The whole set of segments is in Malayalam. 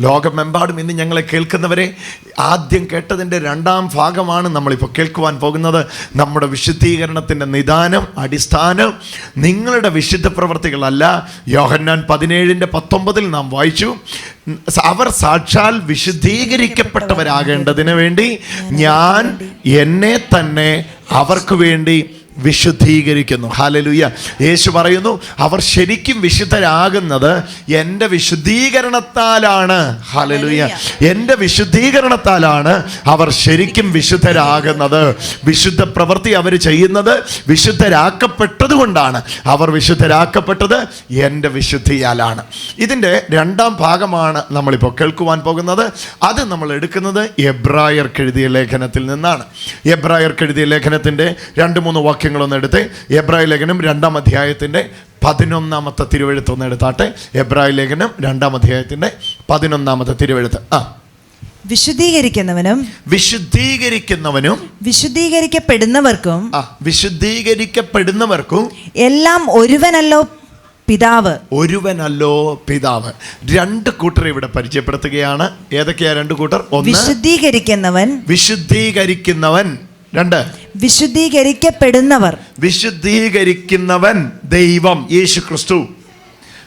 ലോകമെമ്പാടും ഇന്ന് ഞങ്ങളെ കേൾക്കുന്നവരെ ആദ്യം കേട്ടതിന്റെ രണ്ടാം ഭാഗമാണ് നമ്മളിപ്പോൾ കേൾക്കുവാൻ പോകുന്നത്. നമ്മുടെ വിശുദ്ധീകരണത്തിന്റെ നിദാനം അടിസ്ഥാനം നിങ്ങളുടെ വിശുദ്ധ പ്രവർത്തികളല്ല. യോഹന്നാൻ പതിനേഴിന്റെ പത്തൊമ്പതിൽ നാം വായിച്ചു അവർ സാക്ഷാൽ വിശുദ്ധീകരിക്കപ്പെട്ടവരാകേണ്ടതിന് വേണ്ടി ഞാൻ എന്നെ തന്നെ അവർക്ക് വേണ്ടി വിശുദ്ധീകരിക്കുന്നു. ഹാലലുയ്യ യേശു പറയുന്നു അവർ ശരിക്കും വിശുദ്ധരാകുന്നത് എന്റെ വിശുദ്ധീകരണത്താലാണ്. ഹാലലുയ്യ എന്റെ വിശുദ്ധീകരണത്താലാണ് അവർ ശരിക്കും വിശുദ്ധരാകുന്നത്. വിശുദ്ധ പ്രവൃത്തി അവർ ചെയ്യുന്നത് വിശുദ്ധരാക്കപ്പെട്ടത് കൊണ്ടാണ് അവർ വിശുദ്ധരാക്കപ്പെട്ടത് എന്റെ വിശുദ്ധിയാലാണ്. ഇതിന്റെ രണ്ടാം ഭാഗമാണ് നമ്മളിപ്പോൾ കേൾക്കുവാൻ പോകുന്നത്. അത് നമ്മൾ എടുക്കുന്നത് എബ്രായർക്ക് എഴുതിയ ലേഖനത്തിൽ നിന്നാണ്. എബ്രായർക്ക് എഴുതിയ ലേഖനത്തിന്റെ രണ്ട് മൂന്ന് വാക്യങ്ങളൊന്ന് എടുത്ത് എബ്രായ ലേഖനം രണ്ടാം അധ്യായത്തിന്റെ പതിനൊന്നാമത്തെ തിരുവെഴുത്ത് ഒന്ന് എടുത്താട്ടെ. എബ്രായ ലേഖനം രണ്ടാം അധ്യായത്തിന്റെ പതിനൊന്നാമത്തെ തിരുവെഴുത്ത്. ആ. വിശുദ്ധീകരിക്കുന്നവനും വിശുദ്ധീകരിക്കുന്നവനും വിശുദ്ധീകരിക്കപ്പെടുന്നവർക്കും വിശുദ്ധീകരിക്കപ്പെടുന്നവർക്കും എല്ലാം ഒരുവനല്ലോ പിതാവ്. ഒരുവനല്ലോ പിതാവ്. രണ്ട് കൂട്ടർ ഇവിടെ പരിചയപ്പെടുത്തുകയാണ്. ഏതൊക്കെയാ രണ്ട് കൂട്ടർ? ഒന്ന് വിശുദ്ധീകരിക്കുന്നവൻ വിശുദ്ധീകരിക്കുന്നവൻ. രണ്ട്. വിശുദ്ധീകരിക്കപ്പെടുന്നവർ. വിശുദ്ധീകരിക്കുന്നവൻ ദൈവം യേശു ക്രിസ്തു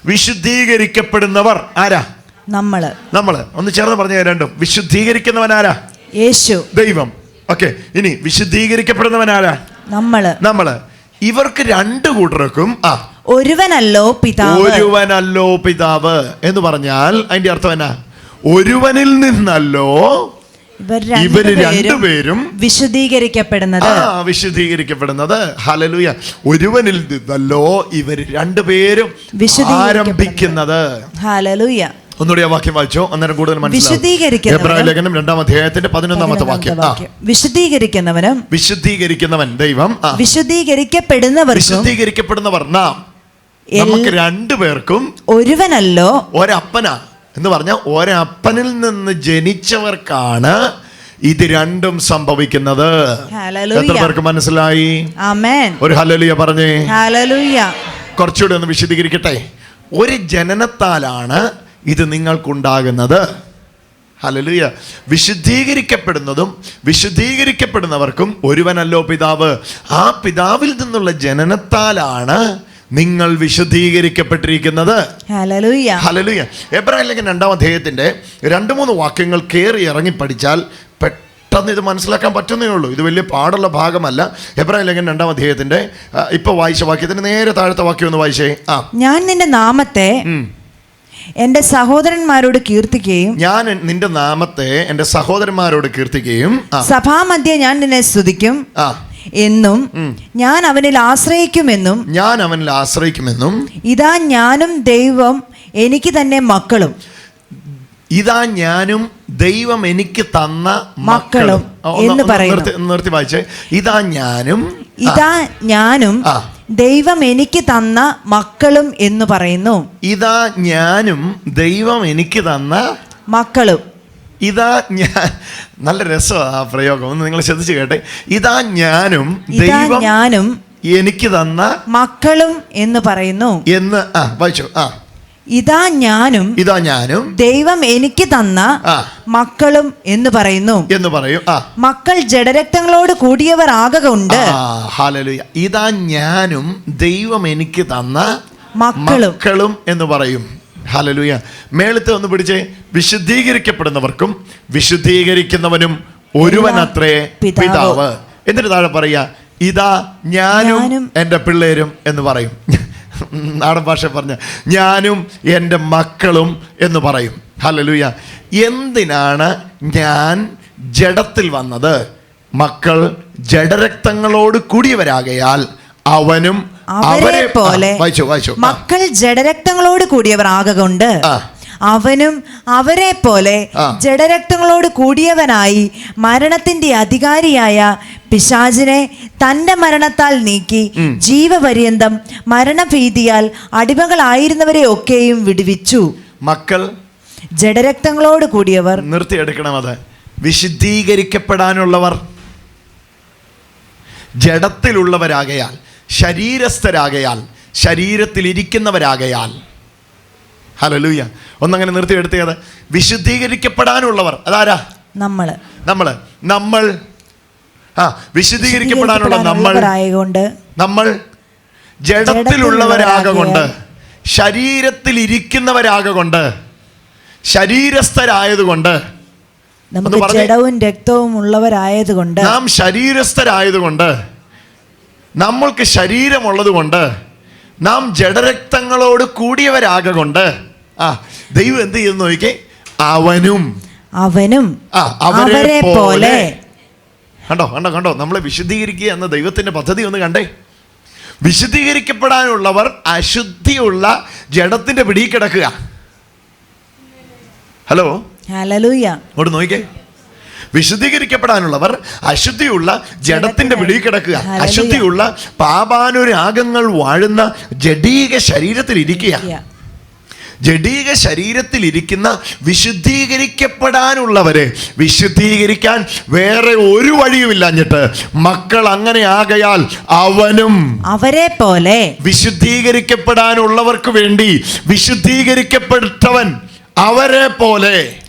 വിശുദ്ധീകരിക്കപ്പെടുന്നവർ ആരാ? നമ്മൾ. നമ്മൾ. ഒന്ന് ചേർന്ന് പറഞ്ഞു രണ്ടും. വിശുദ്ധീകരിക്കുന്നവൻ ആരാ? യേശു. ദൈവം. ഓക്കെ ഇനി വിശുദ്ധീകരിക്കപ്പെടുന്നവൻ ആരാ? നമ്മൾ. നമ്മൾ. ഇവർക്ക് രണ്ട് കൂട്ടർക്കും ആ. ഒരുവനല്ലോ പിതാവ്. ഒരുവനല്ലോ പിതാവ് എന്ന് പറഞ്ഞാൽ അതിന്റെ അർത്ഥം എന്നാ? ഒരുവനിൽ നിന്നല്ലോ ഇവർ രണ്ടുപേരും വിശദീകരിക്കപ്പെടുന്നത്. വിശദീകരിക്കപ്പെടുന്നത്. ഹലലുയ ഒരുവനിൽ നിന്നല്ലോ ഇവർ രണ്ടുപേരും. ആരംഭിക്കുന്നത്. ഹാലലൂയ ഒന്നുകൂടി ആ വാക്യം വായിച്ചോ? അന്നേരം കൂടുതൽ എബ്രായ ലേഖനം രണ്ടാം അധ്യായത്തിന്റെ പതിനൊന്നാമത്തെ വാക്യം. വിശദീകരിക്കുന്നവനും വിശദീകരിക്കുന്നവൻ ദൈവം. വിശദീകരിക്കപ്പെടുന്നവർ വിശദീകരിക്കപ്പെടുന്നവർ നാം. നമുക്ക് രണ്ടുപേർക്കും ഒരുവനല്ലോ ഒരപ്പനാ. എന്ന് പറഞ്ഞാൽ ഒരപ്പനിൽ നിന്ന് ജനിച്ചവർക്കാണ് ഇത് രണ്ടും സംഭവിക്കുന്നത്. എത്ര പേർക്ക് മനസ്സിലായി? ഒരു ഹലലുയ പറഞ്ഞേ. കുറച്ചുകൂടി ഒന്ന് വിശദീകരിക്കട്ടെ. ഒരു ജനനത്താലാണ് ഇത് നിങ്ങൾക്കുണ്ടാകുന്നത്. ഹലലുയ വിശുദ്ധീകരിക്കപ്പെടുന്നതും വിശുദ്ധീകരിക്കപ്പെടുന്നവർക്കും ഒരുവനല്ലോ പിതാവ്. ആ പിതാവിൽ നിന്നുള്ള ജനനത്താലാണ് നിങ്ങൾ വിശദീകരിക്കപ്പെട്ടിരിക്കുന്നത്. ഹാലലൂയ എബ്രാഹിം ലേഖൻ രണ്ടാം അധ്യായത്തിന്റെ രണ്ട് മൂന്ന് വാക്യങ്ങൾ കയറി ഇറങ്ങി പഠിച്ചാൽ പെട്ടെന്ന് ഇത് മനസ്സിലാക്കാൻ പറ്റുന്നേ ഉള്ളൂ ഇത് വലിയ പാടുള്ള ഭാഗമല്ല. എബ്രാഹിം ലേഖൻ രണ്ടാം അധ്യായത്തിന്റെ ഇപ്പൊ വായിച്ച വാക്യത്തിന് നേരെ താഴത്തെ വാക്യം ഒന്ന് വായിച്ചേ. ആ. ഞാൻ നിന്റെ നാമത്തെ. എന്റെ സഹോദരന്മാരോട് കീർത്തിക്കുകയും ഞാൻ നിന്റെ നാമത്തെ എന്റെ സഹോദരന്മാരോട് കീർത്തിക്കുകയും സഭാമധ്യ ഞാൻ നിന്നെ സ്തുതിക്കും. ആ. എന്നും ഞാൻ അവനിൽ ആശ്രയിക്കുമെന്നും ഞാൻ അവനിൽ ആശ്രയിക്കുമെന്നും ഇതാ ഞാനും ദൈവം എനിക്ക് തന്നെ മക്കളും. ഇതാ ഞാനും ദൈവം എനിക്ക് തന്ന മക്കളും എന്ന് പറയുന്നു. നിർത്തി വായിച്ചേ. ഇതാ ഞാനും ഇതാ ഞാനും ദൈവം എനിക്ക് തന്ന മക്കളും എന്ന് പറയുന്നു. ഇതാ ഞാനും ദൈവം എനിക്ക് തന്ന മക്കളും. ഇതാ ഞാൻ നല്ല രസമാണ് ആ പ്രയോഗം. ഒന്ന് നിങ്ങൾ ശ്രദ്ധിച്ചു കേട്ടെ. ഇതാ ഞാനും ദൈവം ഞാനും എനിക്ക് തന്ന മക്കളും എന്ന് പറയുന്നു. എന്ന് ആ വായിച്ചു. ആ. ഇതാ ഞാനും ഇതാ ഞാനും ദൈവം എനിക്ക് തന്ന മക്കളും എന്ന് പറയുന്നു. എന്ന് പറയും. ആ. മക്കൾ ജഡരക്തങ്ങളോട് കൂടിയവർ ആകകൊണ്ട് ആ, ഹല്ലേലൂയ. ഇതാ ഞാനും ദൈവം എനിക്ക് തന്ന. മക്കളും എന്ന് പറയും. ഹലലുയ. മേളത്തെ ഒന്ന് പിടിച്ചേ. വിശുദ്ധീകരിക്കപ്പെടുന്നവർക്കും വിശുദ്ധീകരിക്കുന്നവനും ഒരുവനത്രേ പിതാവ്. പിതാവ്. എന്നിട്ട് താഴെ പറയുക ഇതാ ഞാനും എന്റെ പിള്ളേരും എന്ന് പറയും. നാടൻ ഭാഷ പറഞ്ഞ ഞാനും എന്റെ മക്കളും എന്ന് പറയും. ഹലലൂയ. എന്തിനാണ് ഞാൻ ജഡത്തിൽ വന്നത്? മക്കൾ ജഡരക്തങ്ങളോട് കൂടിയവരാകയാൽ അവനും അവരെ പോലെ വായിച്ചു വായിച്ചു. മക്കൾ ജഡരക്തങ്ങളോട് കൂടിയവർ ആകൊണ്ട്. അവനും അവരെ പോലെ ജഡരക്തങ്ങളോട് കൂടിയവനായി മരണത്തിന്റെ അധികാരിയായ പിശാചിനെ തന്റെ മരണത്താൽ നീക്കി ജീവപര്യന്തം മരണഭീതിയാൽ അടിമകളായിരുന്നവരെ ഒക്കെയും വിടുവിച്ചു. മക്കൾ ജഡരക്തങ്ങളോട് കൂടിയവർ നിർത്തിയെടുക്കണം അത്. വിശുദ്ധീകരിക്കപ്പെടാനുള്ളവർ ജഡത്തിലുള്ളവരാകയാൽ ശരീരസ്ഥരാകയാൽ ശരീരത്തിലിരിക്കുന്നവരാകയാൽ. ഹലോ ലൂയ ഒന്നങ്ങനെ നിർത്തി എടുത്തത്. വിശുദ്ധീകരിക്കപ്പെടാനുള്ളവർ അതാരാ? നമ്മൾ നമ്മൾ നമ്മൾ. ആ വിശുദ്ധീകരിക്കപ്പെടാനുള്ള നമ്മൾ. നമ്മൾ. ജഡത്തിലുള്ളവരാകൊണ്ട് ശരീരത്തിൽ ഇരിക്കുന്നവരാകൊണ്ട് ശരീരസ്ഥരായതുകൊണ്ട്. ജഡവും രക്തവും ഉള്ളവരായതുകൊണ്ട് നാം ശരീരസ്ഥരായതുകൊണ്ട് നമ്മൾക്ക് ശരീരമുള്ളത് കൊണ്ട് നാം ജഡരക്തങ്ങളോട് കൂടിയവരാകൊണ്ട് ആ ദൈവം എന്ത് ചെയ്യുന്നു നോക്കി അവനും. അവനും അവരെ പോലെ. കണ്ടോ കണ്ടോ കണ്ടോ? നമ്മളെ വിശുദ്ധീകരിക്കുക എന്ന ദൈവത്തിന്റെ പദ്ധതി ഒന്ന് കണ്ടേ. വിശുദ്ധീകരിക്കപ്പെടാനുള്ളവർ അശുദ്ധിയുള്ള ജഡത്തിന്റെ പിടിയിൽ കിടക്കുക. ഹലോ? നോക്കിക്കേ. വിശുദ്ധീകരിക്കപ്പെടാനുള്ളവർ അശുദ്ധിയുള്ള ജഡത്തിന്റെ പിടിയിൽ കിടക്കുക. അശുദ്ധിയുള്ള പാപാനുരാഗങ്ങൾ വാഴുന്ന ജഡീക ശരീരത്തിൽ ഇരിക്കുക. ജഡീക ശരീരത്തിൽ ഇരിക്കുന്ന വിശുദ്ധീകരിക്കപ്പെടാനുള്ളവരെ വിശുദ്ധീകരിക്കാൻ വേറെ ഒരു വഴിയുമില്ലാഞ്ഞിട്ട് മക്കൾ അങ്ങനെ ആകയാൽ അവനും അവരെ പോലെ വിശുദ്ധീകരിക്കപ്പെടാനുള്ളവർക്ക് വേണ്ടി വിശുദ്ധീകരിക്കപ്പെട്ടവൻ അവരെ പോലെ.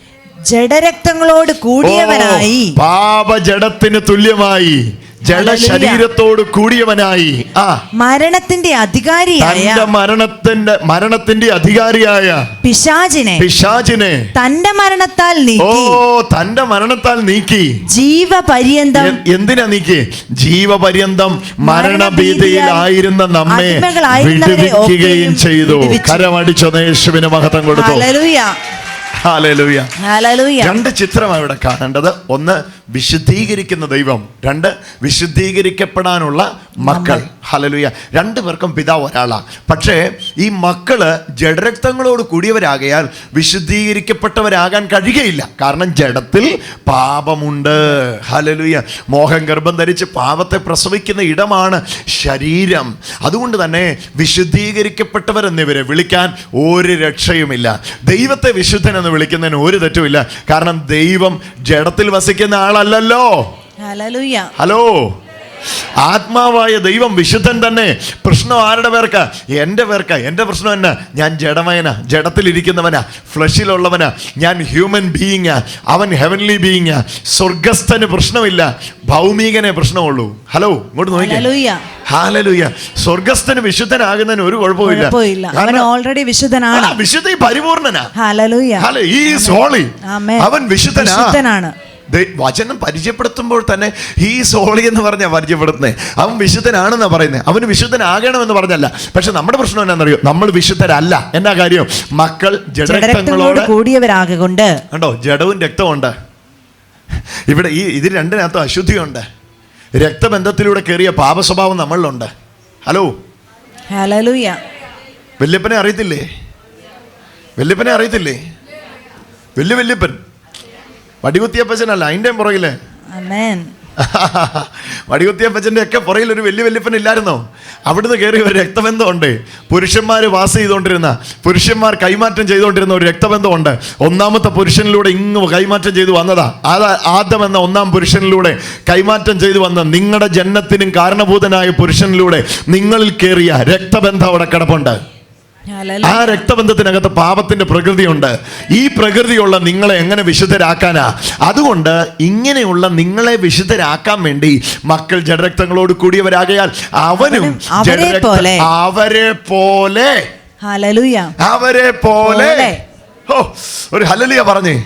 ജഡരക്തങ്ങളോട് കൂടിയവനായി. പാപജടത്തിന് തുല്യമായി. ജഡശരീരത്തോട് കൂടിയവനായി. ആ. മരണത്തിന്റെ അധികാരിയായ തന്റെ മരണത്തിന്റെ മരണത്തിന്റെ അധികാരിയായ പിശാചിനെ പിശാചിനെ. തന്റെ മരണത്താൽ നീക്കി. ഓ തന്റെ മരണത്താൽ നീക്കി. ജീവപര്യന്തം എന്തിനാ നീക്കി? ജീവപര്യന്തം മരണഭീതിയിലായിരുന്ന നമ്മെ വിടുവിക്കുകയും ചെയ്തു. വിടുവിച്ചു. കരമടിച്ചോ യേശുവിന് മഹത്വം കൊടുത്തു. രണ്ട് ചിത്രമാണ് ഇവിടെ കാണേണ്ടത്. ഒന്ന് വിശുദ്ധീകരിക്കുന്ന ദൈവം രണ്ട് വിശുദ്ധീകരിക്കപ്പെടാനുള്ള മക്കൾ. ഹലലുയ. രണ്ടു പേർക്കും പിതാവ് ഒരാളാണ് പക്ഷേ ഈ മക്കൾ ജഡരക്തങ്ങളോട് കൂടിയവരാകയാൽ വിശുദ്ധീകരിക്കപ്പെട്ടവരാകാൻ കഴിയുകയില്ല. കാരണം ജഡത്തിൽ പാപമുണ്ട്. ഹലലുയ. മോഹം ഗർഭം ധരിച്ച് പാപത്തെ പ്രസവിക്കുന്ന ഇടമാണ് ശരീരം. അതുകൊണ്ട് തന്നെ വിശുദ്ധീകരിക്കപ്പെട്ടവരെന്നിവരെ വിളിക്കാൻ ഒരു രക്ഷയുമില്ല. ദൈവത്തെ വിശുദ്ധൻ എന്ന് വിളിക്കുന്നതിന് ഒരു തെറ്റുമില്ല. കാരണം ദൈവം ജഡത്തിൽ വസിക്കുന്ന ആളല്ലല്ലോ. ഹലോ. ആത്മാവായ ദൈവം വിശുദ്ധൻ തന്നെ. പ്രശ്നം ആരുടെ പേർക്കാ? എന്റെ പേർക്കാ. എന്റെ പ്രശ്നം എന്നാ? ഞാൻ ജഡമയനാ. ജഡത്തിലിരിക്കുന്നവനാ. ഫ്ലഷിലുള്ളവനാ. ഞാൻ ഹ്യൂമൻ ബീയിങ്ങാ അവൻ ഹെവൻലി ബീയിങ്ങാ സ്വർഗസ്ഥന് പ്രശ്നമില്ല. ഭൗമികനെ പ്രശ്നമുള്ളൂ. ഹലോ ഇങ്ങോട്ട് നോക്കിയ ഹാലലുയ സ്വർഗസ്ഥന് വിശുദ്ധനാകുന്നതിന് ഒരു കുഴപ്പമില്ല അവൻ ഓൾറെഡി വിശുദ്ധനാണ്. വിശുദ്ധ പരിപൂർണനാ. ഹല്ലേലൂയ ഹലോ ഹോളി ആമേൻ. അവൻ വിശുദ്ധനാ. വിശുദ്ധനാണ്. വചനം പരിചയപ്പെടുത്തുമ്പോൾ തന്നെ ഈ സോളി എന്ന് പറഞ്ഞാൽ പരിചയപ്പെടുത്തുന്നത് അവൻ വിശുദ്ധനാണെന്നാണ് പറയുന്നത് അവന് വിശുദ്ധനാകണമെന്ന് പറഞ്ഞല്ല. പക്ഷെ നമ്മുടെ പ്രശ്നം എന്നാണെന്നറിയോ നമ്മൾ വിശുദ്ധരല്ല. എന്നാ കാര്യം? മക്കൾ ജഡരക്തങ്ങളോട് കൂടിയവരാകൊണ്ട് കണ്ടോ? ജഡവും രക്തമുണ്ട് ഇവിടെ ഈ ഇതിൽ രണ്ടിനകത്തും അശുദ്ധിയുണ്ട്. രക്തബന്ധത്തിലൂടെ കയറിയ പാപസ്വഭാവം നമ്മളിലുണ്ട്. ഹലോ? വല്യപ്പനെ അറിയത്തില്ലേ? വല്യപ്പനെ അറിയത്തില്ലേ? വല്യ വല്യപ്പൻ. വടികുത്തിയപ്പച്ചനല്ല അതിന്റെയും പുറകിൽ. വടികുത്തിയപ്പച്ചന്റെ ഒക്കെ പുറയിൽ ഒരു വലിയ വല്യപ്പൻ ഇല്ലായിരുന്നോ അവിടുന്ന് കയറി ഒരു രക്തബന്ധമുണ്ട്. പുരുഷന്മാർ വാസ ചെയ്തുകൊണ്ടിരുന്ന പുരുഷന്മാർ കൈമാറ്റം ചെയ്തുകൊണ്ടിരുന്ന ഒരു രക്തബന്ധമുണ്ട്. ഒന്നാമത്തെ പുരുഷനിലൂടെ ഇങ്ങ് കൈമാറ്റം ചെയ്തു വന്നതാ. അതാ ആദ്യം എന്ന ഒന്നാം പുരുഷനിലൂടെ കൈമാറ്റം ചെയ്തു വന്ന നിങ്ങളുടെ ജന്മത്തിനും കാരണഭൂതനായ പുരുഷനിലൂടെ നിങ്ങളിൽ കയറിയ രക്തബന്ധം അവിടെ കിടപ്പുണ്ട്. ആ രക്തബന്ധത്തിനകത്ത് പാപത്തിന്റെ പ്രകൃതിയുണ്ട്. ഈ പ്രകൃതിയുള്ള നിങ്ങളെ എങ്ങനെ വിശുദ്ധരാക്കാനാ? അതുകൊണ്ട് ഇങ്ങനെയുള്ള നിങ്ങളെ വിശുദ്ധരാക്കാൻ വേണ്ടി മക്കൾ ജഡരക്തങ്ങളോട് കൂടിയവരാകയാൽ അവനും അവരെ പോലെ. അവരെ പോലെ. ഓ ഒരു ഹലലിയ പറഞ്ഞേ.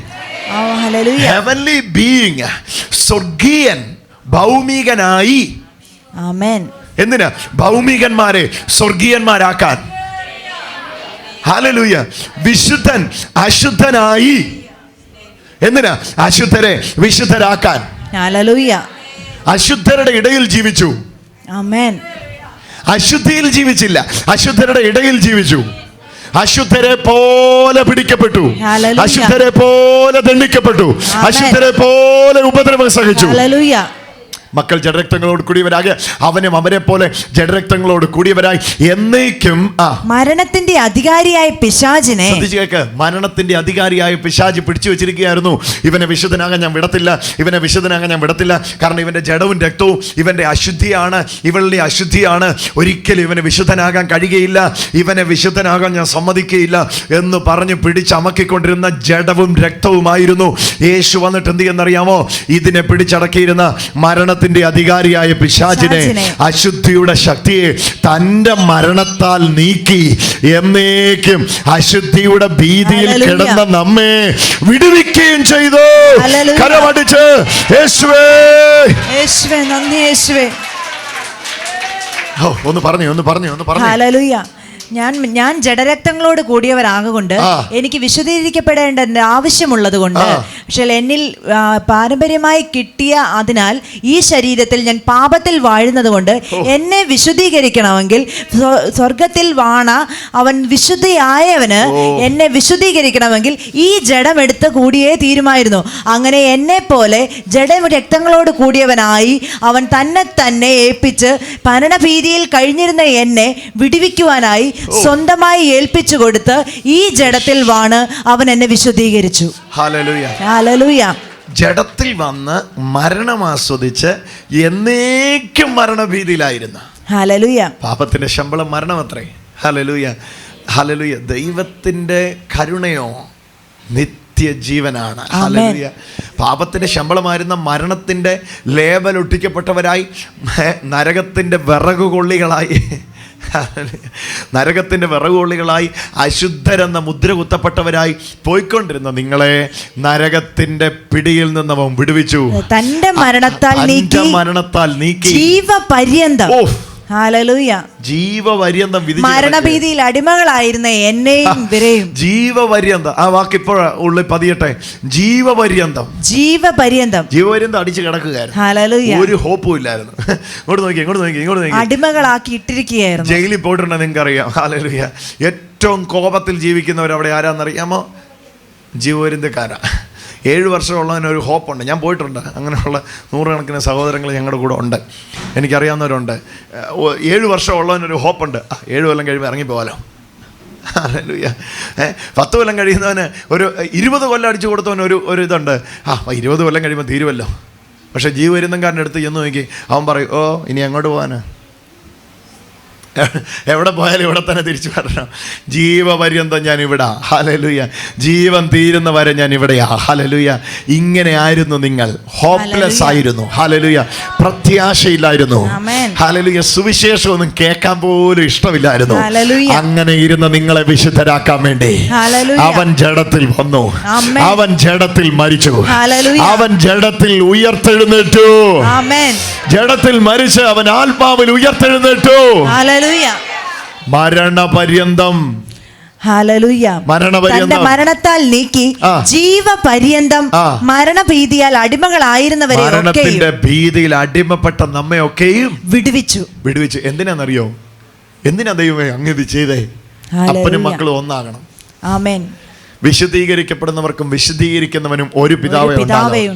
ഹെവൻലി ബീയിങ് സ്വർഗീയൻ ഭൗമികനായി. എന്തിനാ? ഭൗമികന്മാരെ സ്വർഗീയന്മാരാക്കാൻ. ഹാലലൂയ വിശുദ്ധൻ അശുദ്ധനായി. എന്തിനാ? അശുദ്ധരെ വിശുദ്ധരാക്കാൻ. അശുദ്ധരുടെ ഇടയിൽ ജീവിച്ചു. അശുദ്ധിയിൽ ജീവിച്ചില്ല. അശുദ്ധരുടെ ഇടയിൽ ജീവിച്ചു. അശുദ്ധരെ പോലെ പിടിക്കപ്പെട്ടു. അശുദ്ധരെ പോലെ ദണ്ഡിക്കപ്പെട്ടു. അശുദ്ധരെ പോലെ ഉപദ്രവം സഹിച്ചു. മക്കൾ ജഡരക്തങ്ങളോട് കൂടിയവരാകെ അവനും അവരെ പോലെ ജഡരക്തങ്ങളോട് കൂടിയവരായി. എന്നേക്കും ആ. മരണത്തിന്റെ അധികാരിയായ പിശാചിനെ ശ്രദ്ധിച്ച് കേക്ക്. മരണത്തിന്റെ അധികാരിയായ പിശാജ് പിടിച്ചു വെച്ചിരിക്കുകയായിരുന്നു. ഇവനെ വിശുദ്ധനാകാൻ ഞാൻ വിടത്തില്ല. ഇവനെ വിശുദ്ധനാകാൻ ഞാൻ വിടത്തില്ല. കാരണം ഇവന്റെ ജഡവും രക്തവും ഇവന്റെ അശുദ്ധിയാണ്. ഇവളുടെ അശുദ്ധിയാണ്. ഒരിക്കലും ഇവന് വിശുദ്ധനാകാൻ കഴിയുകയില്ല. ഇവനെ വിശുദ്ധനാകാൻ ഞാൻ സമ്മതിക്കുകയില്ല എന്ന് പറഞ്ഞ് പിടിച്ചമക്കിക്കൊണ്ടിരുന്ന ജഡവും രക്തവുമായിരുന്നു. യേശു വന്നിട്ട് എന്ത് ചെയ്യുന്നറിയാമോ ഇതിനെ പിടിച്ചടക്കിയിരുന്ന മരണത്തിന്റെ അധികാരിയായ പിശാചിനെ. അശുദ്ധിയുടെ ശക്തിയെ തന്റെ മരണത്താൽ നീക്കി എന്നേക്കും അശുദ്ധിയുടെ ഭീതിയിൽ കിടന്ന നമ്മെ വിടുവിക്കുകയും ചെയ്തു. കരമടിച്ച് ഒന്ന് പറഞ്ഞു ഒന്ന് പറഞ്ഞു ഒന്ന് പറഞ്ഞു. ഞാൻ ഞാൻ ജഡരക്തങ്ങളോട് കൂടിയവരാകൊണ്ട് എനിക്ക് വിശദീകരിക്കപ്പെടേണ്ട ആവശ്യമുള്ളത് കൊണ്ട്. പക്ഷേ എന്നിൽ പാരമ്പര്യമായി കിട്ടിയ അതിനാൽ ഈ ശരീരത്തിൽ ഞാൻ പാപത്തിൽ വാഴുന്നത് കൊണ്ട് എന്നെ വിശുദ്ധീകരിക്കണമെങ്കിൽ സ്വ- സ്വർഗത്തിൽ വാണ അവൻ വിശുദ്ധിയായവന് എന്നെ വിശുദ്ധീകരിക്കണമെങ്കിൽ ഈ ജഡമെടുത്ത് കൂടിയേ തീരുമായിരുന്നു. അങ്ങനെ എന്നെ പോലെ ജഡ രക്തങ്ങളോട് കൂടിയവനായി അവൻ തന്നെ തന്നെ ഏൽപ്പിച്ച് ഭരണഭീതിയിൽ കഴിഞ്ഞിരുന്ന എന്നെ വിടുവിക്കുവാനായി സ്വന്തമായി ഏൽപ്പിച്ചു കൊടുത്ത് ഈ ജഡത്തിൽ വാണ് അവൻ എന്നെ വിശുദ്ധീകരിച്ചു. ജഡത്തിൽ വന്ന് മരണം ആസ്വദിച്ച് എന്നേക്കും മരണഭീതിയിലായിരുന്നു. പാപത്തിന്റെ ശമ്പളം മരണമത്രേ. ഹലലൂയ. ഹലലൂയ. ദൈവത്തിന്റെ കരുണയോ നിത്യജീവനാണ്. ഹലലൂയ. പാപത്തിന്റെ ശമ്പളമായിരുന്ന മരണത്തിന്റെ ലേബൽ ഒട്ടിക്കപ്പെട്ടവരായി നരകത്തിന്റെ വിറകുകൊള്ളികളായി ഹല്ലേലൂയ. നരകത്തിന്റെ വിറകുകൊള്ളികളായി അശുദ്ധരെന്ന മുദ്ര കുത്തപ്പെട്ടവരായി പോയിക്കൊണ്ടിരുന്ന നിങ്ങളെ നരകത്തിന്റെ പിടിയിൽ നിന്നവൻ വിടുവിച്ചു. തന്റെ മരണത്താൽ മരണത്താൽ നീക്കി. ജീവപര്യന്തം. ഓ ജീവപര്യന്തം മരണഭീതിയിൽ അടിമകളായിരുന്ന എന്നെയും ഇവരെയും. ജീവപര്യന്തം. ആ വാക്ക് ഇപ്പോൾ ഉള്ളിൽ പതിയട്ടെ. ജീവപര്യന്തം. ജീവപര്യന്തം. ജീവപര്യന്തം അടിച്ചു കിടക്കുകയായിരുന്നു. ഒരു ഹോപ്പും ഇല്ലായിരുന്നു. ഇങ്ങോട്ട് നോക്കി ഇങ്ങോട്ട് നോക്കി ഇങ്ങോട്ട് നോക്കി. അടിമകളാക്കി ഇട്ടിരിക്കുകയായിരുന്നു. ജയിലിൽ പോയിട്ടുണ്ടെങ്കിൽ നിങ്ങൾക്ക് അറിയാം ഹാലലുയ ഏറ്റവും കോപത്തിൽ ജീവിക്കുന്നവർ അവിടെ ആരാന്നറിയാമോ? ജീവപര്യന്തക്കാരാ. ഏഴ് വർഷമുള്ളതിന് ഒരു ഹോപ്പുണ്ട്. ഞാൻ പോയിട്ടുണ്ട്. അങ്ങനെയുള്ള നൂറുകണക്കിന് സഹോദരങ്ങൾ ഞങ്ങളുടെ കൂടെ ഉണ്ട്. എനിക്കറിയാവുന്നവരുണ്ട്. ഏഴ് വർഷമുള്ളതിനൊരു ഹോപ്പുണ്ട്. ഏഴ് കൊല്ലം കഴിയുമ്പോൾ. ഏ, പത്ത് കൊല്ലം കഴിയുന്നവന് ഒരു ഇരുപത് കൊല്ലം അടിച്ചു കൊടുത്തവന് ഒരു ഒരു ഇതുണ്ട്. ആ ഇരുപത് കൊല്ലം കഴിയുമ്പോൾ തീരുമല്ലോ പക്ഷെ ജീവരുന്നംകാരന്റെ അടുത്ത് ചെന്ന് നോക്കി. അവൻ പറയും ഓ ഇനി അങ്ങോട്ട് പോകാനാ എവിടെ പോയാലും ഇവിടെ തന്നെ തിരിച്ചു വരണം. ജീവപര്യന്തം ഞാൻ ഇവിടെ. ഹലലുയ ജീവൻ തീരുന്ന വരെ ഞാൻ ഇവിടെയാ. ഹലലുയ ഇങ്ങനെ ആയിരുന്നു നിങ്ങൾ. ഹോപ്ലെസ്. ആയിരുന്നു. ഹലലുയ പ്രത്യാശയില്ലായിരുന്നു. ഹലലുയ സുവിശേഷം ഒന്നും കേൾക്കാൻ പോലും ഇഷ്ടമില്ലായിരുന്നു. അങ്ങനെ ഇരുന്ന നിങ്ങളെ വിശുദ്ധരാക്കാൻ വേണ്ടി. അവൻ ജഡത്തിൽ വന്നു. അവൻ ജഡത്തിൽ മരിച്ചു. അവൻ ജഡത്തിൽ ഉയർത്തെഴുന്നേറ്റു. ജഡത്തിൽ മരിച്ച് അവൻ ആത്മാവിൽ ഉയർത്തെഴുന്നേറ്റു. മരണപര്യന്തം. തന്റെ മരണത്താൽ നീക്കി. ജീവപര്യന്തം മരണഭീതിയാൽ അടിമകളായിരുന്നവരെ മരണത്തിന്റെ ഭീതിയിൽ അടിമപ്പെട്ട നമ്മയൊക്കെയും വിടുവിച്ചു. വിടുവിച്ചു. എന്തിനാണെന്നറിയോ എന്തിനാ ദൈവമേ അങ്ങനെ ഇത് ചെയ്തേ. അപ്പനും മക്കളും ഒന്നാകണം. ആമേൻ. വിശുദ്ധീകരിക്കപ്പെടുന്നവർക്കും വിശുദ്ധീകരിക്കുന്നവനും ഒരു പിതാവേ ഉണ്ടാവുള്ളൂ.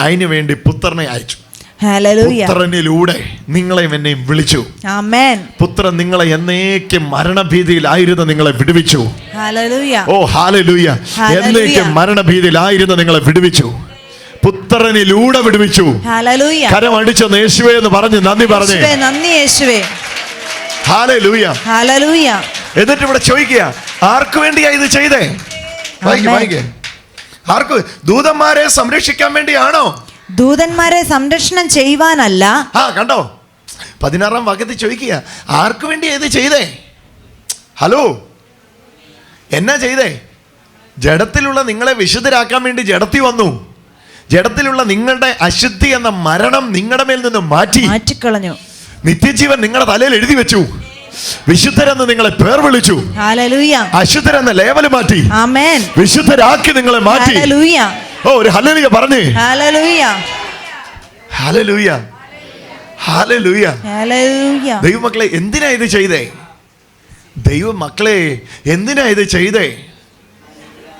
അതിനു വേണ്ടി പുത്രനെ അയച്ചു. പുത്രനിലൂടെ നിങ്ങളെയും എന്നെയും വിളിച്ചു. പുത്രൻ നിങ്ങളെ എന്നേക്കും മരണഭീതിയിലായിരുന്നു നിങ്ങളെ വിടുവിച്ചു. ഓ ഹാലലൂയ. എന്നേക്കും മരണഭീതിയിലായിരുന്നു നിങ്ങളെ വിടുവിച്ചു. പുത്രനിലൂടെ വിടുവിച്ചു. കരം കരമടിച്ച യേശുവേ എന്ന് പറഞ്ഞു നന്ദി പറഞ്ഞു. നന്ദി യേശുവേ. ഹാലലൂയ ഹല്ലേലൂയ എന്നിട്ട് ഇവിടെ ചോദിക്കുക ആർക്കു വേണ്ടിയാ ഇത് ചെയ്തേ? വായിക്ക്. ആർക്ക്? ദൂതന്മാരെ സംരക്ഷിക്കാൻ വേണ്ടിയാണോ? ദൂതന്മാരെ സംരക്ഷണം ചെയ്യുവാനല്ല. ആ കണ്ടോ? പതിനാറാം വാക്യത്തിൽ ചോദിക്കുക ആർക്കു വേണ്ടിയാ ഇത് ചെയ്തേ? ഹലോ? എന്നാ ചെയ്തേ? ജഡത്തിലുള്ള നിങ്ങളെ വിശുദ്ധരാക്കാൻ വേണ്ടി ജഡത്തി വന്നു. ജഡത്തിലുള്ള നിങ്ങളുടെ അശുദ്ധി എന്ന മരണം നിങ്ങളുടെ മേൽ നിന്ന് മാറ്റി. മാറ്റിക്കളഞ്ഞു. നിത്യജീവൻ നിങ്ങളുടെ തലയിൽ എഴുതി വെച്ചു. വിശുദ്ധരെന്ന് നിങ്ങളെ പേർ വിളിച്ചു. അശുദ്ധരെന്ന് ലേവൽ മാറ്റി. വിശുദ്ധരാക്കി നിങ്ങളെ മാറ്റി. ഓ ഒരു ഹലലിയ പറഞ്ഞേ. ഹല്ലേലൂയ. ഹലലൂയ ഹലലൂയ ഹല്ലേലൂയ. ദൈവമക്കളെ എന്തിനാ ഇത് ചെയ്തേ? ദൈവമക്കളെ എന്തിനാ ഇത് ചെയ്തേ?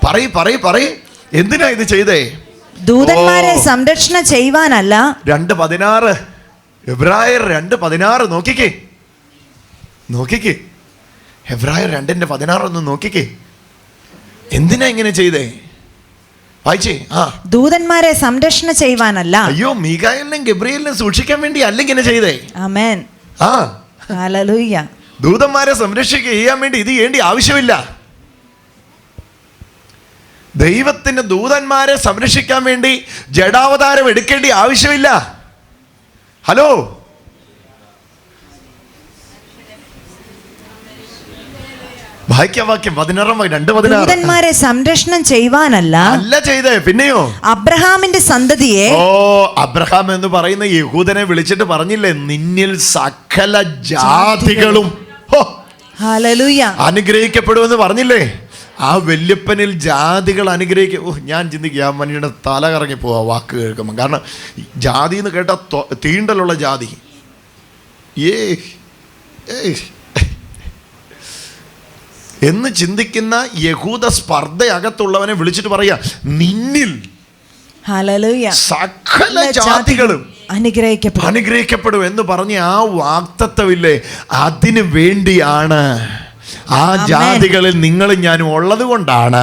പറയ് പറയ് പറയ്. എന്തിനാ ഇത് ചെയ്തേ? ദൂതന്മാരെ സംരക്ഷണ ചെയ്യുവാനല്ല. രണ്ട് പതിനാറ്. എബ്രായർ രണ്ട് പതിനാറ് നോക്കിക്കേ. നോക്കിക്കേ. എബ്രായർ രണ്ടിന്റെ പതിനാറ് ഒന്ന് നോക്കിക്കേ. എന്തിനാ ഇങ്ങനെ ചെയ്തേ? വായിച്ചേ? ആ. ദൂതന്മാരെ സംരക്ഷണ ചെയ്യുവാനല്ല. അയ്യോ മീകായലിനും ഗബ്രിയലിനും സൂക്ഷിക്കാൻ വേണ്ടി അല്ലെങ്കിൽ ചെയ്തേ? അമേൻ ആ. ഹല്ലേലൂയ. ദൂതന്മാരെ സംരക്ഷിക്കുക ചെയ്യാൻ വേണ്ടി ഇത് ചെയ്യേണ്ടി ആവശ്യമില്ല. ദൈവത്തിന് ദൂതന്മാരെ സംരക്ഷിക്കാൻ വേണ്ടി ജഡാവതാരം എടുക്കേണ്ടി ആവശ്യമില്ല. ഹലോ? വാക്യം വാക്യം പതിനാറാം. രണ്ട് ദൂതന്മാരെ സംരക്ഷണം ചെയ്യുവാനല്ല. അല്ല ചെയ്തേ പിന്നെയോ? അബ്രഹാമിന്റെ സന്തതിയെ ഓ അബ്രഹാം എന്ന് പറയുന്ന യഹൂദനെ വിളിച്ചിട്ട് പറഞ്ഞില്ലേ നിന്നിൽ സകല ജാതികളും അനുഗ്രഹിക്കപ്പെടുമെന്ന് പറഞ്ഞില്ലേ? ആ വല്യപ്പനിൽ ജാതികൾ അനുഗ്രഹിക്കും ഓ ഞാൻ ചിന്തിക്കുക ആ മനുഷ്യന്റെ തല കറങ്ങി പോവാ വാക്ക് കേൾക്കുമ്പോൾ കാരണം ജാതി എന്ന് കേട്ടാൽ തീണ്ടലുള്ള ജാതി. ഏ ഏയ്. എന്ന് ചിന്തിക്കുന്ന യഹൂദ സ്പർദ്ധയകത്തുള്ളവനെ വിളിച്ചിട്ട് പറയാ നിന്നിൽ സകല ജാതികളും അനുഗ്രഹിക്കപ്പെടും. അനുഗ്രഹിക്കപ്പെടും എന്ന് പറഞ്ഞ ആ വാക്തത്വമില്ലേ? അതിനു വേണ്ടിയാണ് ആ. ജാതികളിൽ നിങ്ങളും ഞാനും ഉള്ളത് കൊണ്ടാണ്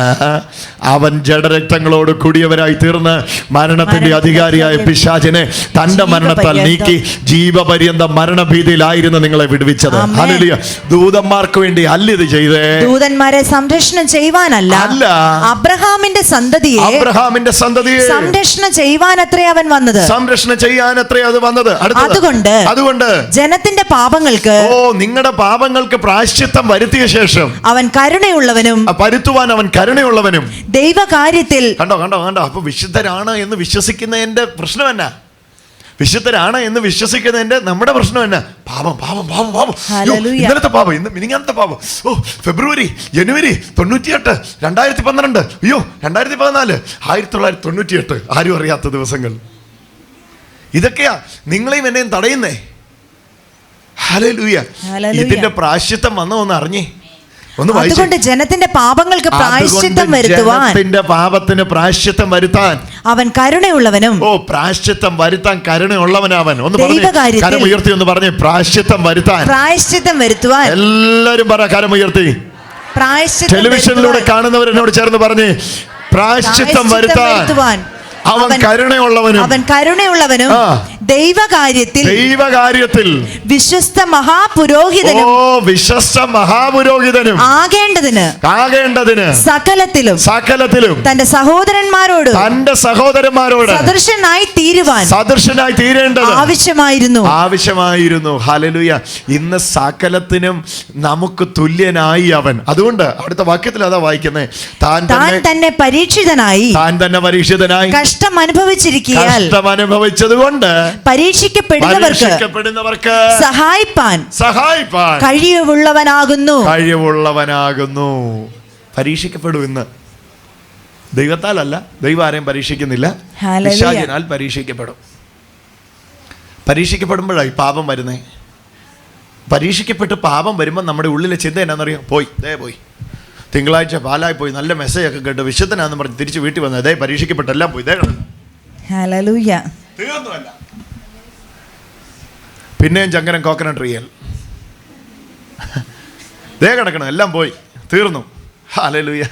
അവൻ ജഡരക്തങ്ങളോട് കൂടിയവരായി തീർന്ന് മരണത്തിന്റെ അധികാരിയായ പിശാചിനെ തന്റെ മരണത്താൽ നീക്കി ജീവപര്യന്ത മരണഭീതിയിലായിരുന്നു നിങ്ങളെ വിടുവിച്ചത്. അതിലിയ ദൂതന്മാർക്ക് വേണ്ടി അല്ല ഇത് ചെയ്തേ. ദൂതന്മാരെ സംരക്ഷണം ചെയ്യുവാനല്ല. അല്ല. അബ്രഹാമിന്റെ സന്തതിയെ അബ്രഹാമിന്റെ സന്തതിയെ സംരക്ഷണം ചെയ്യുവാനത്രേ അവൻ വന്നത്. സംരക്ഷണം ചെയ്യാൻ അത്രേ അത് വന്നത്. അതുകൊണ്ട് അതുകൊണ്ട് ജനത്തിന്റെ പാപങ്ങൾക്ക് ഓ നിങ്ങളുടെ പാപങ്ങൾക്ക് പ്രായശ്ചിത്തം വരുത്തിയ ശേഷം അവൻ കരുണയുള്ളവനും പരുത്തുവാൻ അവൻ കരുണയുള്ളവനും. ദൈവകാര്യത്തിൽ കണ്ടോ കണ്ടോ കണ്ടോ? അപ്പൊ വിശുദ്ധരാണ് എന്ന് വിശ്വസിക്കുന്നതിന്റെ പ്രശ്നം എന്നാ? വിശുദ്ധരാണ് എന്ന് വിശ്വസിക്കുന്നതിന്റെ നമ്മുടെ പ്രശ്നം എന്നാ? പാപം പാപം പാപം പാപം. ഇന്നലത്തെ പാപം ഇന്ന് മിനിങ്ങാനത്തെ പാപം. ഓ ഫെബ്രുവരി ജനുവരി തൊണ്ണൂറ്റിയെട്ട് രണ്ടായിരത്തി പന്ത്രണ്ട് അയ്യോ രണ്ടായിരത്തി പതിനാല് ആയിരത്തി തൊള്ളായിരത്തി തൊണ്ണൂറ്റിയെട്ട്. ആരും അറിയാത്ത ദിവസങ്ങൾ. ഇതൊക്കെയാ നിങ്ങളെയും എന്നെയും തടയുന്നേ? ഹല്ലേലൂയ. ഇതിന്റെ പ്രാശ്യത്വം വന്നോ ഒന്ന് അറിഞ്ഞേ. ഒന്ന് അതുകൊണ്ട് ജനത്തിന്റെ പാപങ്ങൾക്ക് പ്രായശ്ചിത്തം വരുത്തുവാൻ. ജനത്തിന്റെ പാപത്തിന് പ്രായശ്ചിത്തം വരുത്താൻ. അവൻ കരുണയുള്ളവനും ഓ പ്രായശ്ചിത്തം വരുത്താൻ കരുണയുള്ളവനവൻ ഒന്ന് പറഞ്ഞു. ദൈവകാര്യത്തിൽ- കരമുയർത്തി ഒന്ന് പറഞ്ഞേ. പ്രായശ്ചിത്തം വരുത്താൻ. പ്രായശ്ചിത്തം വരുത്തുവാൻ. എല്ലാരും പറ കരമുയർത്തി പ്രായശ്ചിത്തം ടെലിവിഷനിലൂടെ കാണുന്നവർ എന്നോട് ചേർന്ന് പറഞ്ഞ്. പ്രായശ്ചിത്തം വരുത്താൻ. അവൻ കരുണയുള്ളവനും. അവൻ കരുണയുള്ളവനും. ദൈവകാര്യത്തിൽ ദൈവകാര്യത്തിൽ. വിശ്വസ്ത ഓ മഹാപുരോഹിതനും വിശ്വസ്ത മഹാപുരോഹിതനും. ആകേണ്ടതിന് ആകേണ്ടതിന്. സകലത്തിലും സകലത്തിലും. തന്റെ സഹോദരന്മാരോട് തന്റെ സഹോദരന്മാരോട് സദൃശനായി തീരുവാൻ സദൃശനായി തീരേണ്ടത്. ആവശ്യമായിരുന്നു. ആവശ്യമായിരുന്നു. ഹലലുയ ഇന്ന് സകലത്തിനും നമുക്ക് തുല്യനായി അവൻ. അതുകൊണ്ട് അടുത്ത വാക്യത്തിൽ അതാ വായിക്കുന്നത് താൻ തന്നെ തന്നെ പരീക്ഷിതനായി താൻ തന്നെ പരീക്ഷിതനായി കഷ്ടം അനുഭവിച്ചിരിക്കുക കഷ്ടം അനുഭവിച്ചത് കൊണ്ട് പരീക്ഷിക്കപ്പെടുന്നവർക്ക് സഹായിപ്പാൻ സഹായിപ്പാൻ കഴിവുള്ളവനാകുന്നു. കഴിവുള്ളവനാകുന്നു. പരീക്ഷിക്കപ്പെടും ഇന്ന്. ദൈവത്താലല്ല ദൈവം ആരെയും പരീക്ഷിക്കുന്നില്ല. പിശാചിനാൽ പരീക്ഷിക്കപ്പെടും. പരീക്ഷിക്കപ്പെടുമ്പോഴായി പാപം വരുന്നേ. പരീക്ഷിക്കപ്പെട്ട് പാപം വരുമ്പോൾ നമ്മുടെ ഉള്ളിലെ ചിന്ത എന്നാണെന്നറിയാം പോയി ദേ പോയി. തിങ്കളാഴ്ച പാലായി പോയി നല്ല മെസ്സേജ് ഒക്കെ കേട്ട് വിശുദ്ധനാന്ന് പറഞ്ഞ് തിരിച്ച് വീട്ടിൽ വന്നത് അതേ പരീക്ഷിക്കപ്പെട്ടെല്ലാം പോയി ദേ തീർന്നുമല്ല പിന്നെയും ചങ്കരൻ കോക്കനട്ട് റിയൽ ദേ കിടക്കണം എല്ലാം പോയി തീർന്നു. ഹാലലൂയ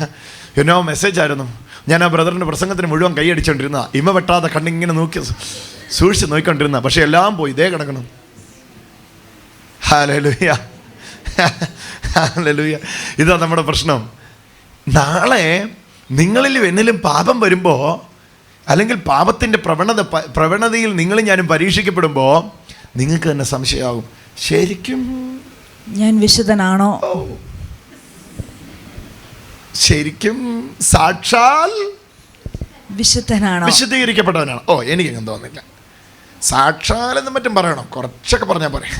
എന്നോ മെസ്സേജ് ആയിരുന്നു. ഞാൻ ആ ബ്രദറിന്റെ പ്രസംഗത്തിന് മുഴുവൻ കൈയടിച്ചോണ്ടിരുന്ന ഇമ വെട്ടാതെ കണ്ണിങ്ങനെ നോക്കി സൂക്ഷിച്ച് നോക്കിക്കൊണ്ടിരുന്ന പക്ഷെ എല്ലാം പോയി ദേ കിടക്കണം. ഹാലലൂയ ഹാലലൂയ ഇതാ നമ്മുടെ പ്രശ്നം. നാളെ നിങ്ങളിലും എന്നിലും പാപം വരുമ്പോൾ അല്ലെങ്കിൽ പാപത്തിന്റെ പ്രവണത പ്രവണതയിൽ നിങ്ങളും ഞാനും പരീക്ഷിക്കപ്പെടുമ്പോൾ നിങ്ങൾക്ക് തന്നെ സംശയമാകും. ശരിക്കും ഞാൻ വിശുദ്ധനാണോ? ശരിക്കും സാക്ഷാൽ വിശുദ്ധനാണോ? വിശുദ്ധീകരിക്കപ്പെട്ടവനാണ്. ഓ എനിക്ക് എനിക്കങ്ങനെ തോന്നുന്നില്ല. സാക്ഷാൽ എന്ന് മറ്റും പറയണം. കുറച്ചൊക്കെ പറഞ്ഞാൽ പറയാം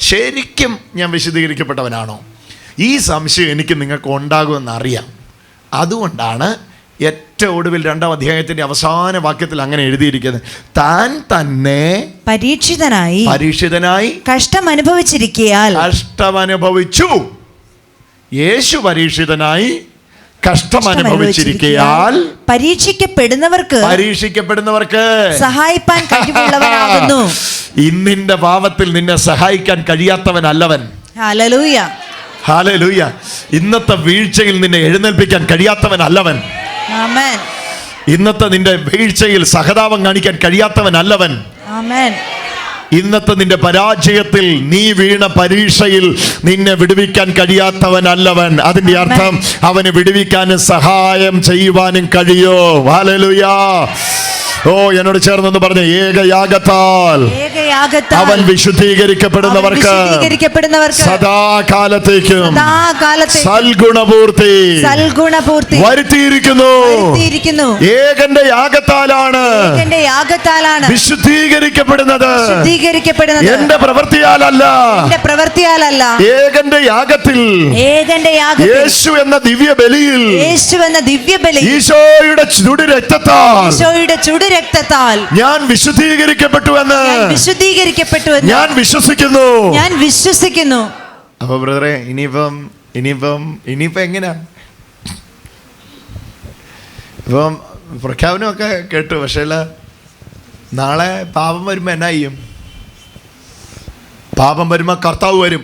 ശരിക്കും ഞാൻ വിശുദ്ധീകരിക്കപ്പെട്ടവനാണോ? ഈ സംശയം എനിക്ക് നിങ്ങൾക്ക് ഉണ്ടാകുമെന്നറിയാം അതുകൊണ്ടാണ് ഏറ്റവും ഒടുവിൽ രണ്ടാം അധ്യായത്തിന്റെ അവസാന വാക്യത്തിൽ അങ്ങനെ എഴുതിയിരിക്കുന്നത്. താൻ തന്നെ പരീക്ഷിതനായി പരീക്ഷിതനായി കഷ്ടം അനുഭവിച്ചിരിക്കയാൽ കഷ്ടം അനുഭവിച്ചു യേശു പരീക്ഷിതനായി കഷ്ടം അനുഭവിച്ചിരിക്കയാൽ പരീക്ഷിക്കപ്പെടുന്നവർക്ക് പരീക്ഷിക്കപ്പെടുന്നവർക്ക് സഹായിപ്പാൻ കഴിവുള്ളവനാകുന്നു. ഇന്നിന്റെ പാപത്തിൽ നിന്നെ സഹായിക്കാൻ കഴിയാത്തവനല്ലവൻ. ഹാലലൂയ ഹാലലൂയ ഇന്നത്തെ വീഴ്ചയിൽ നിന്നെ എഴുന്നേൽപ്പിക്കാൻ കഴിയാത്തവനല്ലവൻ. ആമേൻ ഇന്നത്തെ നിന്റെ വീഴ്ചയിൽ സഹതാപം കാണിക്കാൻ കഴിയാത്തവനല്ലവൻ. ഇന്നത്തെ നിന്റെ പരാജയത്തിൽ നീ വീണ പരീക്ഷയിൽ നിന്നെ വിടുവിക്കാൻ കഴിയാത്തവനല്ലവൻ. അതിന്റെ അർത്ഥം അവന് വിടുവിക്കാനും സഹായം ചെയ്യുവാനും കഴിയോ? ഹാലലുയാ ഓ എന്നോട് ചേർന്നെന്ന് പറഞ്ഞ. ഏകയാഗത്താൽ അവൻ വിശുദ്ധീകരിക്കപ്പെടുന്നവർക്ക് സദാകാലത്തേക്കും സൽഗുണപൂർത്തി സൽഗുണപൂർത്തി വരുത്തിയിരിക്കുന്നു. ഏകന്റെ യാഗത്താലാണ് യാഗത്താലാണ് വിശുദ്ധീകരിക്കപ്പെടുന്നത്. ശുദ്ധീകരിക്കപ്പെടുന്നത് എന്റെ പ്രവൃത്തിയാലല്ല. പ്രവൃത്തിയാലല്ല. ഏകന്റെ യാഗത്തിൽ ഏകന്റെ യാഗത്തിൽ യേശു എന്ന ദിവ്യ ബലിയിൽ യേശു എന്ന ദിവ്യ ബലി ഈശോയുടെ ചുടു രക്തത്താൽ ഈശോയുടെ ചുടുരക്തത്താൽ ഞാൻ വിശുദ്ധീകരിക്കപ്പെട്ടു എന്ന്. വിശുദ്ധീകരിക്കപ്പെട്ടു എന്ന്. ഞാൻ വിശ്വസിക്കുന്നു. ഞാൻ വിശ്വസിക്കുന്നു. അപ്പൊ ബ്രദറെ ഇനിയിപ്പം ഇനിയിപ്പം ഇനിയിപ്പം എങ്ങനെയാ ഇപ്പം പ്രഖ്യാപനമൊക്കെ കേട്ടു പക്ഷേ നാളെ പാപം വരുമ്പോൾ എന്നാ ചെയ്യും? പാപം വരുമ്പോൾ കർത്താവ് വരും.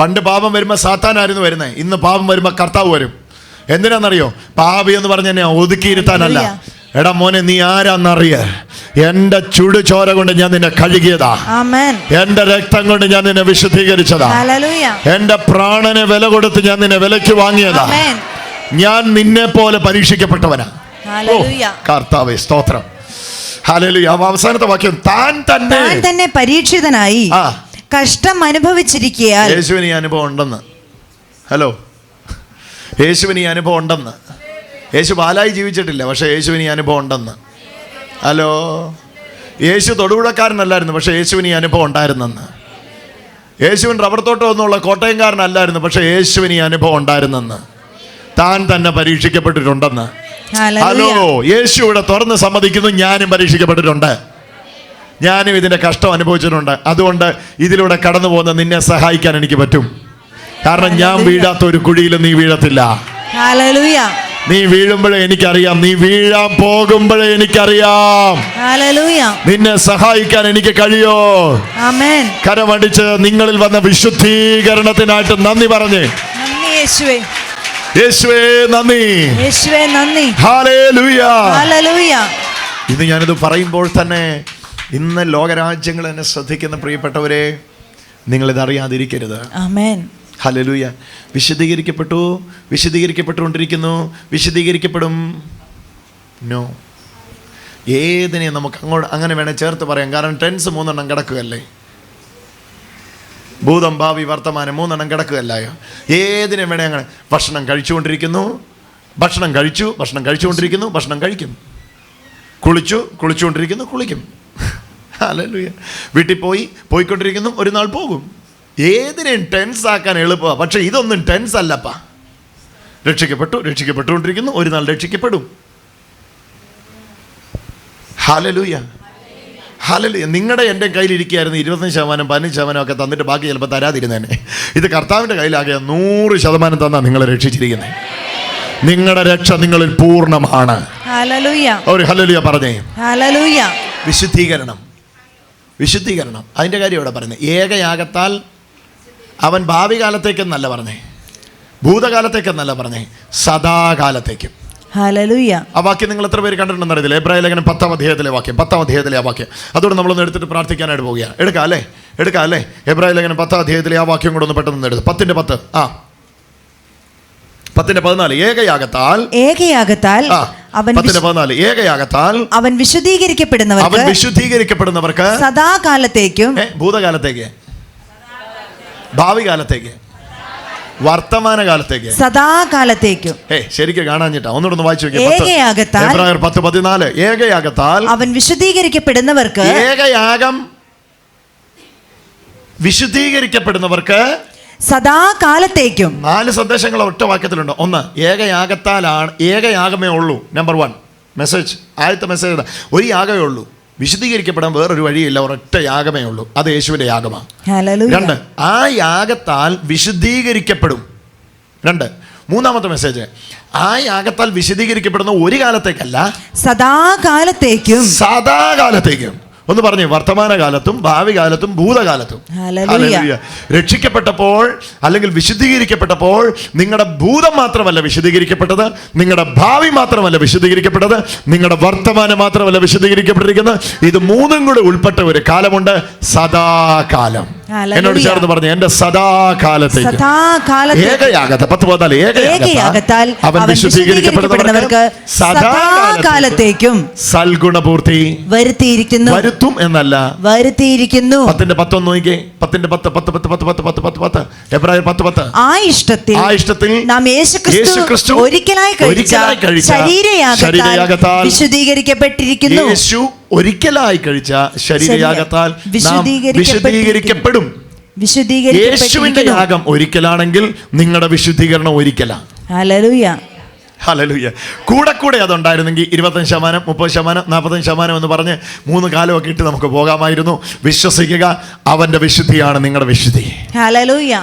പണ്ട് പാപം വരുമ്പോൾ സാത്താനായിരുന്നു വരുന്നത് ഇന്ന് പാപം വരുമ്പോൾ കർത്താവ് വരും. എന്തിനാണെന്നറിയോ പാപി എന്ന് പറഞ്ഞ ഒതുക്കിയിരുത്താനല്ല. എടാ മോനെ നീ ആരാന്നറിയ? എന്റെ ചുടു ചോര കൊണ്ട് ഞാൻ നിന്നെ കഴുകിയതാ. എന്റെ രക്തം കൊണ്ട് ഞാൻ നിന്നെ വിശുദ്ധീകരിച്ചതാ. എന്റെ പ്രാണനെ വില കൊടുത്ത് ഞാൻ നിന്നെ വിലയ്ക്ക് വാങ്ങിയതാ. ഞാൻ നിന്നെ പോലെ പരീക്ഷിക്കപ്പെട്ടവനാ. ഓ കർത്താവേ സ്തോത്രം. അവസാനത്തെ വാക്യം താൻ തന്നെ. തന്നെ പരീക്ഷിതനായി. കഷ്ടം അനുഭവിച്ചിരിക്കയാൽ. യേശുവിന് ഈ അനുഭവം ഉണ്ടെന്ന്. ഹലോ. യേശുവിന് ഈ അനുഭവം ഉണ്ടെന്ന്. യേശു പാലായി ജീവിച്ചിട്ടില്ല പക്ഷേ യേശുവിന് ഈ അനുഭവം ഉണ്ടെന്ന്. ഹലോ? യേശു തൊടുപുഴക്കാരനല്ലായിരുന്നു പക്ഷേ യേശുവിന് ഈ അനുഭവം ഉണ്ടായിരുന്നെന്ന്. യേശുവിൻ റബ്ബർ തോട്ടം ഒന്നുമുള്ള കോട്ടയംകാരനല്ലായിരുന്നു പക്ഷേ യേശുവിന് ഈ അനുഭവം ഉണ്ടായിരുന്നെന്ന്. താൻ തന്നെ പരീക്ഷിക്കപ്പെട്ടിട്ടുണ്ടെന്ന്. ഹലോ യേശു ഇവിടെ തുറന്ന് സമ്മതിക്കുന്നു ഞാനും പരീക്ഷിക്കപ്പെട്ടിട്ടുണ്ട്. ഞാനും ഇതിന്റെ കഷ്ടം അനുഭവിച്ചിട്ടുണ്ട്. അതുകൊണ്ട് ഇതിലൂടെ കടന്നു പോകുന്ന നിന്നെ സഹായിക്കാൻ എനിക്ക് പറ്റും. കാരണം ഞാൻ വീഴാത്ത ഒരു കുഴിയിലും നീ വീഴത്തില്ല. നീ വീഴുമ്പോഴേ എനിക്കറിയാം. നീ വീഴാൻ പോകുമ്പോഴേ എനിക്കറിയാം. നിന്നെ സഹായിക്കാൻ എനിക്ക് കഴിയോ? കരമടിച്ച് നിങ്ങളിൽ വന്ന വിശുദ്ധീകരണത്തിനായിട്ട് നന്ദി പറഞ്ഞേ. നന്ദി യേശുവേ. യേശുവേ നന്ദി. യേശുവേ നന്ദി. ഹാലേലൂയ ഹല്ലേലൂയ ഇന്ന് ഞാനിത് പറയുമ്പോൾ തന്നെ ഇന്ന് ലോകരാജ്യങ്ങൾ എന്നെ ശ്രദ്ധിക്കുന്ന പ്രിയപ്പെട്ടവരെ നിങ്ങളിത് അറിയാതിരിക്കരുത് ആമേൻ ഹലലൂയ വിശദീകരിക്കപ്പെട്ടു? വിശദീകരിക്കപ്പെട്ടുകൊണ്ടിരിക്കുന്നു. വിശദീകരിക്കപ്പെടും? നോ ഏതിനെ നമുക്ക് അങ്ങോട്ട് അങ്ങനെ വേണേൽ ചേർത്ത് പറയാം. കാരണം ടെൻസ് മൂന്നെണ്ണം കിടക്കുകയല്ലേ? ഭൂതം ഭാവി വർത്തമാനം മൂന്നെണ്ണം കിടക്കുകയല്ലായോ? ഏതിനെ വേണേ അങ്ങനെ ഭക്ഷണം കഴിച്ചുകൊണ്ടിരിക്കുന്നു? ഭക്ഷണം കഴിച്ചു ഭക്ഷണം കഴിച്ചുകൊണ്ടിരിക്കുന്നു ഭക്ഷണം കഴിക്കും. കുളിച്ചു കുളിച്ചുകൊണ്ടിരിക്കുന്നു കുളിക്കും. ഹല്ലേലൂയ. വീട്ടിൽ പോയി പോയിക്കൊണ്ടിരിക്കുന്നു ഒരു നാൾ പോകും. ഏതിനെയും ടെൻസ് ആക്കാൻ എളുപ്പമാണ് പക്ഷേ ഇതൊന്നും ടെൻസ് അല്ലപ്പാ. രക്ഷിക്കപ്പെട്ടു രക്ഷിക്കപ്പെട്ടുകൊണ്ടിരിക്കുന്നു. ഒരു നാൾ രക്ഷിക്കപ്പെടും. ഹാലലൂയ ഹാലലൂയ നിങ്ങളുടെ എന്റെ കയ്യിലിരിക്കുകയായിരുന്നു. ഇരുപത്തഞ്ച് ശതമാനം പതിനഞ്ച് ശതമാനം ഒക്കെ തന്നിട്ട് ബാക്കി ചിലപ്പോൾ തരാതിരുന്നേനെ. ഇത് കർത്താവിന്റെ കയ്യിലാകെ നൂറ് ശതമാനം തന്നാ നിങ്ങളെ രക്ഷിച്ചിരിക്കുന്നത് നിങ്ങളുടെ രക്ഷ നിങ്ങളിൽ പൂർണമാണ്. ഹല്ലേലൂയ ഒരു ഹലലുയ പറഞ്ഞേ. വിശുദ്ധീകരണം. വിശുദ്ധീകരണം. അതിന്റെ കാര്യം ഇവിടെ പറയുന്നത് ഏകയാകത്താൽ അവൻ ഭാവി കാലത്തേക്കെന്നല്ല പറഞ്ഞേ. ഭൂതകാലത്തേക്കെന്നല്ല പറഞ്ഞേ. സദാകാലത്തേക്കും. ആ വാക്യം നിങ്ങൾ എത്ര പേര് കണ്ടിട്ടുണ്ടെന്ന് അറിയത്തില്ല. എബ്രാഹിം ലേഖനം പത്താം അധ്യായത്തിലെ വാക്യം. പത്താം അധ്യായത്തിലെ ആ വാക്യം. അതുകൊണ്ട് നമ്മളൊന്ന് എടുത്തിട്ട് പ്രാർത്ഥിക്കാനായിട്ട് പോവുകയാണ്. എടുക്കാം അല്ലേ? എടുക്കാം അല്ലേ? എബ്രാഹിം ലേഖനം പത്താം അധ്യായത്തിലെ ആ വാക്യം കൂടെ ഒന്ന് പെട്ടെന്ന് എടുത്ത്. പത്തിന്റെ പത്ത്. ആ. പത്തിന്റെ പതിനാല്. ഏകയാകത്താൽ. ഏകയാകത്താൽ അവൻ പതിനാല്. ഏകയാകത്താൽ അവൻ അവൻ വിശുദ്ധീകരിക്കപ്പെടുന്നവർക്ക് വിശുദ്ധീകരിക്കപ്പെടുന്നവർക്ക് സദാകാലത്തേക്കും ഭൂതകാലത്തേക്ക്. ഭാവി കാലത്തേക്ക്. വർത്തമാന കാലത്തേക്ക്. സദാകാലത്തേക്കും ഏ ശരിക്കും കാണാഞ്ഞിട്ടാ. ഒന്നുകൂടെ ഒന്ന് വായിച്ചു പത്ത് പതിനാല്. ഏകയാകത്താൽ അവൻ വിശുദ്ധീകരിക്കപ്പെടുന്നവർക്ക് ഏകയാഗം വിശുദ്ധീകരിക്കപ്പെടുന്നവർക്ക് സദാകാലത്തേക്കും നാല് സന്ദേശങ്ങൾ ഒറ്റ വാക്യത്തിലുണ്ട്. ഒന്ന് ഏകയാഗത്താലാണ് ഏകയാഗമേ ഉള്ളൂ. നമ്പർ വൺ മെസ്സേജ് ആദ്യത്തെ മെസ്സേജ് ഒരു യാഗമേ ഉള്ളൂ. വിശുദ്ധീകരിക്കപ്പെടാൻ വേറൊരു വഴിയില്ല ഒരൊറ്റ യാഗമേ ഉള്ളൂ. അത് യേശുവിന്റെ യാഗമാണ്. രണ്ട് ആ യാഗത്താൽ വിശുദ്ധീകരിക്കപ്പെടും രണ്ട് മൂന്നാമത്തെ മെസ്സേജ് ആ യാഗത്താൽ വിശദീകരിക്കപ്പെടുന്ന ഒരു കാലത്തേക്കല്ല സദാകാലത്തേക്കും. സദാകാലത്തേക്കും. ഒന്ന് പറഞ്ഞു വർത്തമാന കാലത്തും ഭാവി കാലത്തും ഭൂതകാലത്തും. രക്ഷിക്കപ്പെട്ടപ്പോൾ അല്ലെങ്കിൽ വിശുദ്ധീകരിക്കപ്പെട്ടപ്പോൾ നിങ്ങളുടെ ഭൂതം മാത്രമല്ല വിശുദ്ധീകരിക്കപ്പെട്ടത് നിങ്ങളുടെ ഭാവി മാത്രമല്ല വിശുദ്ധീകരിക്കപ്പെട്ടത് നിങ്ങളുടെ വർത്തമാനം മാത്രമല്ല വിശുദ്ധീകരിക്കപ്പെട്ടിരിക്കുന്നത് ഇത് മൂന്നും കൂടെ ഉൾപ്പെട്ട ഒരു കാലമുണ്ട് സദാകാലം. എന്നോട് ചേർന്ന് പറഞ്ഞു എന്റെ സദാകാലത്തേക്ക്. ഏകയാഗത പത്ത് പതിനാല് ഏകയാഗത്താൽ ഏകയാഗത്താൽ അവൻ വിശുദ്ധീകരിക്കപ്പെടുന്നവർക്ക് സദാകാലത്തേക്കും സൽഗുണപൂർത്തി വരുത്തിയിരിക്കുന്നു. വരുത്തും എന്നല്ല. വരുത്തിയിരിക്കുന്നു. പത്തിന്റെ പത്തൊന്ന് നോക്കേ പത്തിന്റെ പത്ത് പത്ത് പത്ത് പത്ത് പത്ത് പത്ത് പത്ത് പത്ത്. എബ്രായർ പത്ത് പത്ത്. ആ ഇഷ്ടത്തിൽ ആ ഇഷ്ടത്തിൽ നാം യേശുക്രിസ്തു ഒരിക്കലായി കഴിച്ച ശരീരയാകത്താൽ വിശുദ്ധീകരിക്കപ്പെട്ടിരിക്കുന്നു. യേശു ഒരിക്കലായി കഴിച്ച ശരീരയാഗത്താൽ നാം വിശുദ്ധീകരിക്കപ്പെട്ടിരിക്കുന്നു. യേശുവിന്റെ യാഗം ഒരിക്കലാണെങ്കിൽ നിങ്ങളുടെ വിശുദ്ധീകരണം ഒരിക്കലാണ്. ഹലലൂയ ഹലലുയ്യ കൂടെ കൂടെ അതുണ്ടായിരുന്നെങ്കിൽ ഇരുപത്തഞ്ച് ശതമാനം മുപ്പത് ശതമാനം നാൽപ്പത്തഞ്ച് ശതമാനം എന്ന് പറഞ്ഞ് മൂന്ന് കാലമൊക്കെ ഇട്ട് നമുക്ക് പോകാമായിരുന്നു. വിശ്വസിക്കുക അവന്റെ വിശുദ്ധിയാണ് നിങ്ങളുടെ വിശുദ്ധി.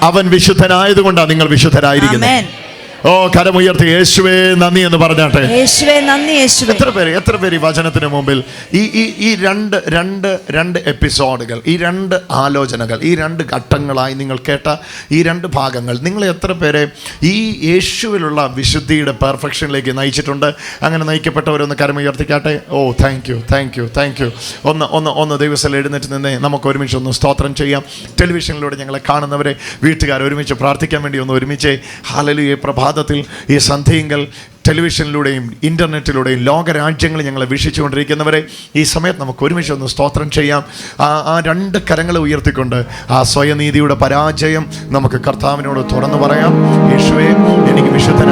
അവൻ വിശുദ്ധനായതുകൊണ്ടാണ് നിങ്ങൾ വിശുദ്ധരായിരിക്കുന്നത്. ഓ കരമുയർത്തി യേശുവേ നന്ദി എന്ന് പറഞ്ഞാട്ടെ. യേശുവേ നന്ദി യേശുവേ. എത്ര പേര് എത്ര പേര് ഈ വചനത്തിന് മുമ്പിൽ? ഈ ഈ ഈ രണ്ട് രണ്ട് രണ്ട് എപ്പിസോഡുകൾ ഈ രണ്ട് ആലോചനകൾ ഈ രണ്ട് ഘട്ടങ്ങളായി നിങ്ങൾ കേട്ട ഈ രണ്ട് ഭാഗങ്ങൾ നിങ്ങൾ എത്ര പേരെ ഈ യേശുവിലുള്ള വിശുദ്ധിയുടെ പെർഫെക്ഷനിലേക്ക് നയിച്ചിട്ടുണ്ട്? അങ്ങനെ നയിക്കപ്പെട്ടവരൊന്ന് കരമുയർത്തിക്കാട്ടെ ഓ thank you thank you thank you ഒന്ന് ഒന്ന് ഒന്ന് ദിവസം എഴുന്നേറ്റ് നിന്ന് നമുക്ക് ഒരുമിച്ച് ഒന്ന് സ്തോത്രം ചെയ്യാം. ടെലിവിഷനിലൂടെ ഞങ്ങളെ കാണുന്നവരെ വീട്ടുകാർ ഒരുമിച്ച് പ്രാർത്ഥിക്കാൻ വേണ്ടി ഒന്ന് ഒരുമിച്ച്. ഹാലലു ഈ പ്രഭാതത്തിൽ ഈ സന്ധ്യയെങ്കിൽ ടെലിവിഷനിലൂടെയും ഇന്റർനെറ്റിലൂടെയും ലോകരാജ്യങ്ങളിൽ ഞങ്ങളെ വീക്ഷിച്ചുകൊണ്ടിരിക്കുന്നവരെ ഈ സമയത്ത് നമുക്ക് ഒരുമിച്ച് ഒന്ന് സ്തോത്രം ചെയ്യാം. ആ ആ രണ്ട് കരങ്ങൾ ഉയർത്തിക്കൊണ്ട് ആ സ്വയനീതിയുടെ പരാജയം നമുക്ക് കർത്താവിനോട് തുറന്നു പറയാം. യേശുവേ എനിക്ക് വിശുദ്ധന